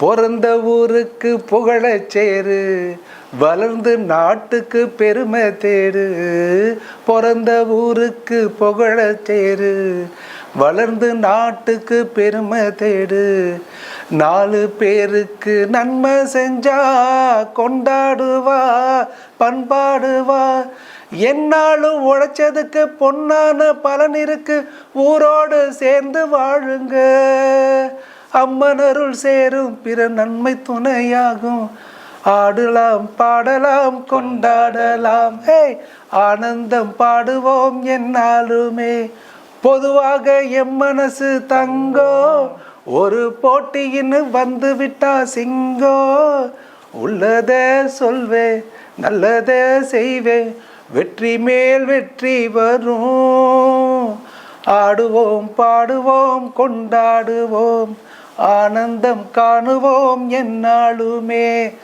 பிறந்த ஊருக்கு புகழச் சேரு வளர்ந்து நாட்டுக்கு பெருமை தேடு. பிறந்த ஊருக்கு புகழச் சேரு வளர்ந்து நாட்டுக்கு பெருமை தேடு. நாலு பேருக்கு நன்மை செஞ்சா கொண்டாடுவா பண்பாடுவா. என்னாலும் உழைச்சதுக்கு பொன்னான பலன் இருக்கு ஊரோடு சேர்ந்து வாழுங்க. அம்மன் அருள் சேரும் பிற நன்மை துணையாகும். ஆடலாம் பாடலாம் கொண்டாடலாம். ஹே ஆனந்தம் பாடுவோம் என்னாலுமே. பொதுவாக எம் மனசு தங்கோ ஒரு போட்டியின்னு வந்து விட்டா சிங்கோ. உள்ளதே சொல்வேன் நல்லதே செய்வேன் வெற்றி மேல் வெற்றி வரும். ஆடுவோம் பாடுவோம் கொண்டாடுவோம். ஆனந்தம் காணுவோம் என்னாலுமே.